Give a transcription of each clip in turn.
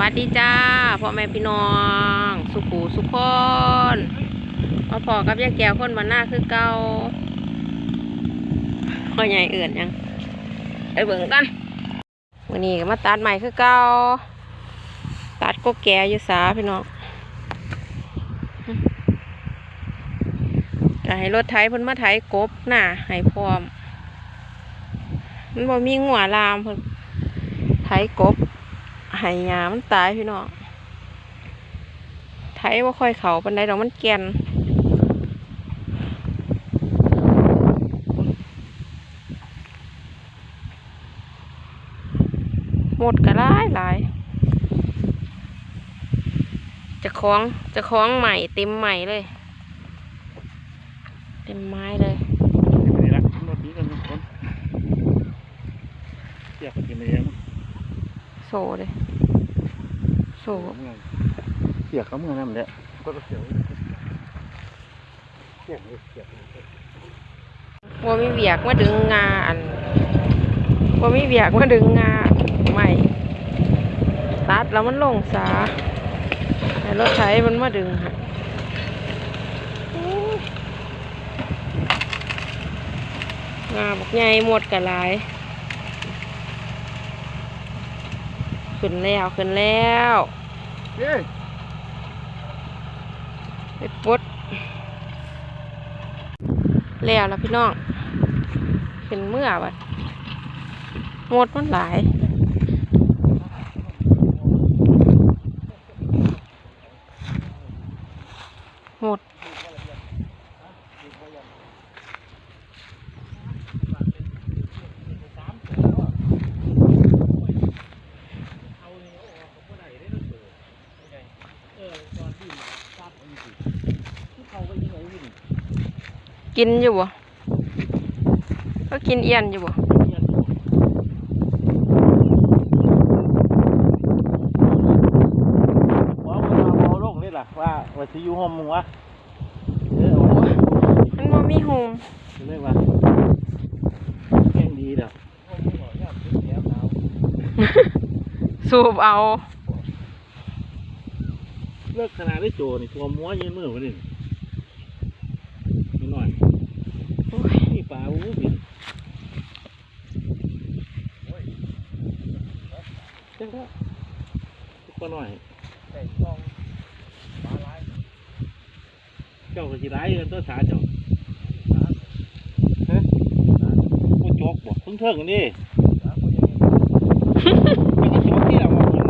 วัสดีจ้าพ่อแม่พี่น้อง สุขูสุขคนมาพอกับยายแก้วคนวันหน้าคือเก่าพ่อใหญ่เอื่นยังไปเบิ่งกันวันนี้ก็มาตัดใหม่คือเก่าตัดกบแก่อยู่สาพี่น้องจะให้รถไถพิ่นมาไถกบหน้าให้พร้อม มันบ่มีงัวลามเพิ่นไถกบ หายามันตายพี่น้องไถว่าค่อยเขาปันไดดอกมันแก่นหมดกระไรหลายจะคล้องจะคล้องใหม่เต็มใหม่เลย เต็มไม้เลยนี่ละรถนี้กันทุกคนเสียบกินอะไรมั้งโซเลย โซเสียบเขาเมื่อนั่นแหละก็เสียบเสียบเสียบว่ามีเบียกมาดึงงาอันว่ามีเบียกมาดึงงาใหม่ตัดแล้วมันลงสาให้รถไถมันมาดึงให้โอ้ยงาบอกใหญ่หมดกะหลาย ขึ้นแล้วขึ้นแล้วเย้ไปปลดแล้วแล้วพี่น้องขึ้นเมื่อบัดหมดมันหลายหมด กินอยู่บ่ก็กินเอียนอยู่บ่ว่ามันเอาลงนี่ล่ะว่าว่าสิอยู่ห้องมึงวะเออมันบ่มีโฮมเรียกว่าแข่งดีเด้อสูบเอา เลิกขนาดได้โจนี่ตัวม้วยืนมือมาหนึ่งนิดหน่อย นี่ปลาอู้บินเจ้าก็หน่อยเจ้าก็สิร้ายเงินตัวสาเจ้าฮะกูจกบ่เพิ่งเทิงกันนี่เจ้าก็จกที่เราเอาเงิน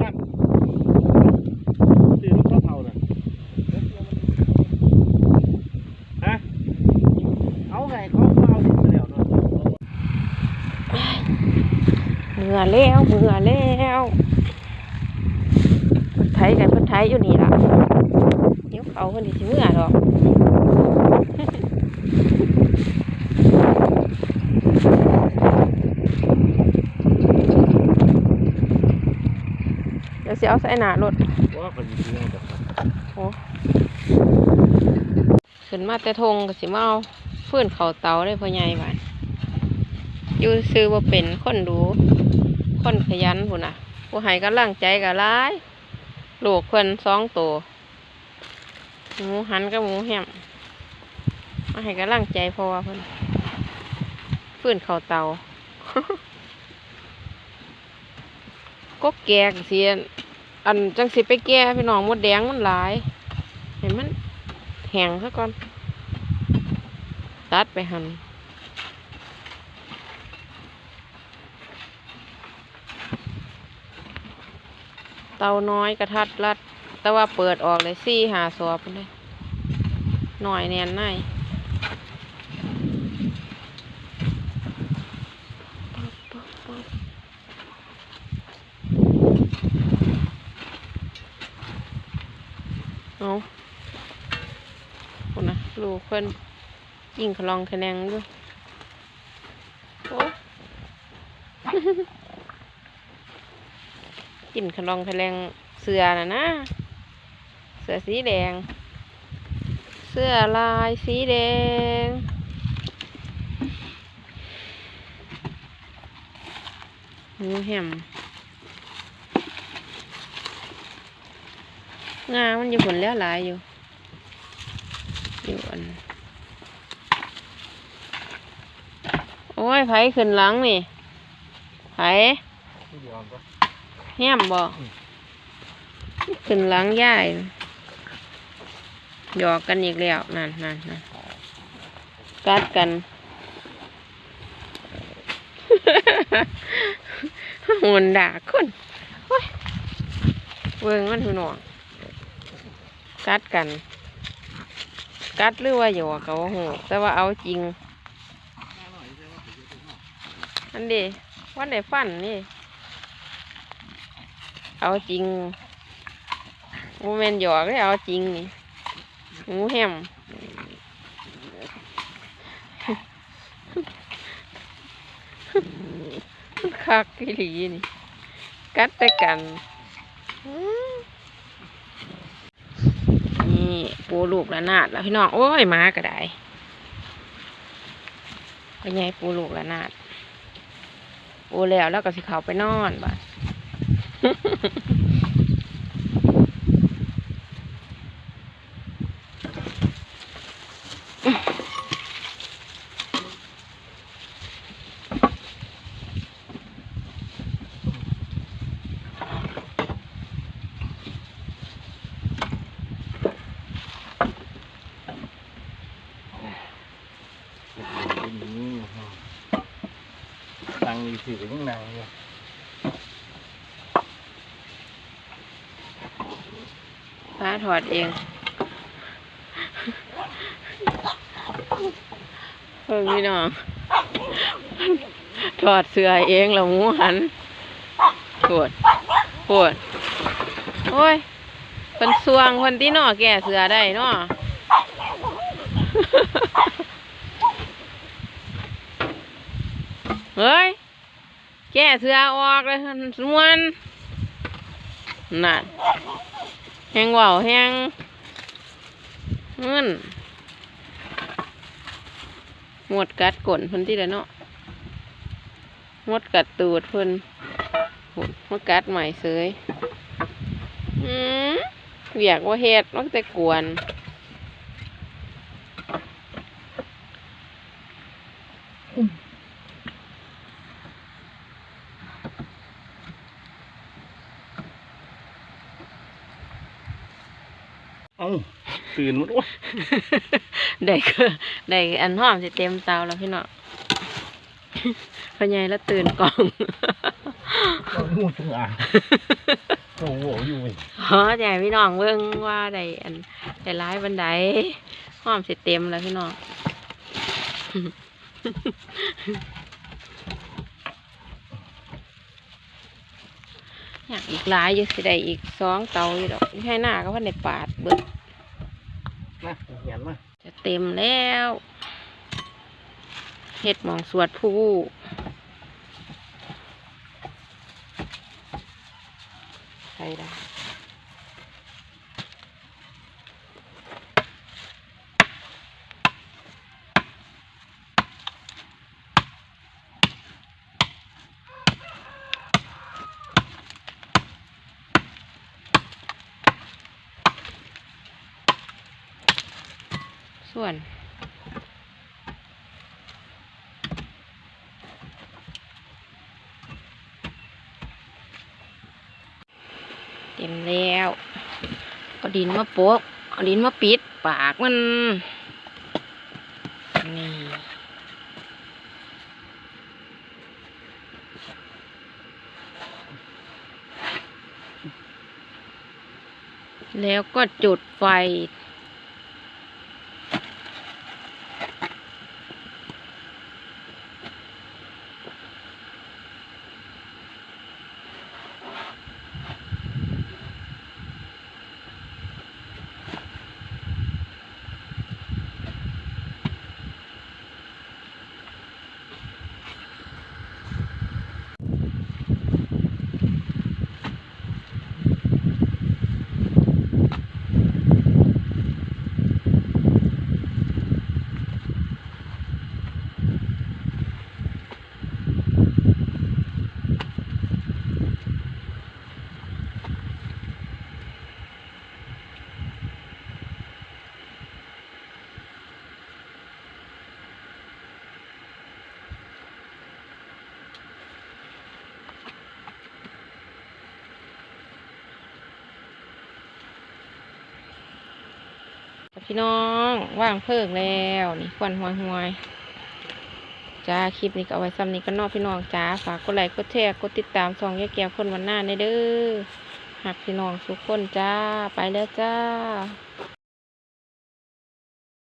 บ้านซื้อรถเข้าเท่าน่ะฮะเอาไงเขาเอาดิไปแล้วเนาะ เมื่อ แล้วเมื่อแล้วเพิ่นไทยกันเพิ่นไทยอยู่นี่ล่ะเดี๋ยวเขาเพิ่นสิเมื่อดอกเดี๋ยวสิเอาใส่หน้ารถว่าคนดีๆแบบโอ้ขึ้นมาแต่ทงก็สิมาเอาฟื้นเขาเตาได้พ่อใหญ่บ้านอยู่ซื้อว่าเป็นคนดู คนขยันพุ่นน่ะผู้ให้กำลังใจกับร้ายลูกเพิ่นสองตัวหมูหันกับหมูแฮมมาให้กำลังใจเพราะว่าเพิ่นฟื้นเขาเตากบแกกเสียนอันจังสิไปแก้พี่น้องมดแดงมันหลายเห็นมันแห้งซะก่อน ตัดไปหัน เตาน้อยกระทัดรัด แต่ว่าเปิดออกเลยซี่หาสอบเลยหน่อยแนนในปั๊บปั๊บปั๊บเอาคนนะลูกเพิ่นยิงขลองคะแนงด้วยโอ้ กินขลองคะแนงเสือน่ะนะ เสือสีแดง เสื้อลายสีแดงหมูแฮมงามันอยู่ผลแล้วหลายอยู่ อยู่อัน โอ้ยไผขึ้นหลังนี่ไผผู้ยอมปะ แฮมบ่ขึ้นหลังย่ายหยอกกันอีกแล้วนั่นนั่นนั่นกัดกันหุ่นด่าคนเวิงมันหูหนวงกัดกัน กัดหรือว่าหยอกเขาหูแต่ว่าเอาจริงอันเดีวันไหนฟันนี่ เอาจริงโมเมนหยอกเลยเอาจริงนี่หมูแฮมคักอีหลีนี่ กัดไปกัน นี่ปูลูกละนาดแล้วพี่น้อง โอ้ย มาก็ได้ไปไงปูลูกละนาดปูแล้วแล้วก็สิเขาไปนอนบ้าน นั่งอยู่สิก็ยังนั่งอยู่ ฟ้าถอดเองเพิ่งพี่น้อง ถอดเสื้อเองแล้วหมูหันปวดปวดโอ้ยคนสวงคนที่นอแก่เสือได้นาะเฮ้ย แก่เสือออกเลยมวนนั่น แหงว่าวแหงเงินหมดกัดก่นพิ่นที่ละเนาะหมดกัดตูดเพิ่นหมดกัดใหม่เสยอืมเวียกว่าเฮ็ดมันแต่กวน เอ้า ตื่นหมดโอ้ยได้ก็ได้อันหอมสิเต็มเตาแล้วพี่เนาะพ่อใหญ่แล้วตื่นกล่องเรางูจงอางโอ้โหอยู่เว้ยอ๋อใหญ่พี่น้องเบิ่งว่าได้อันได้ร้ายบันไดหอมสิเต็มแล้วพี่น้องอยากอีกหลายอยู่สิได้อีกสองเตาอยู่ดอกให้หน้าก็พันได้ปาดเบิด นะเขียนมาจะเต็มแล้วเห็ดหมองสวดผู้ใช่ได้ ต็มแล้วเอาดินมาโปะเอาดินมาปิดปากมัน นี่ แล้วก็จุดไฟ พี่น้องว่างเพิกแล้วนี่ควันหวยหวยจ้าคลิปนี้ก็เอาไว้ซ้ำนี้ก็นอกพี่น้องจ้าฝากกดไลค์กดแชร์กดติดตามซองยกแก้วคนวันหน้าในเด้อหักพี่น้องทุกคนจ้าไปแล้วจ้า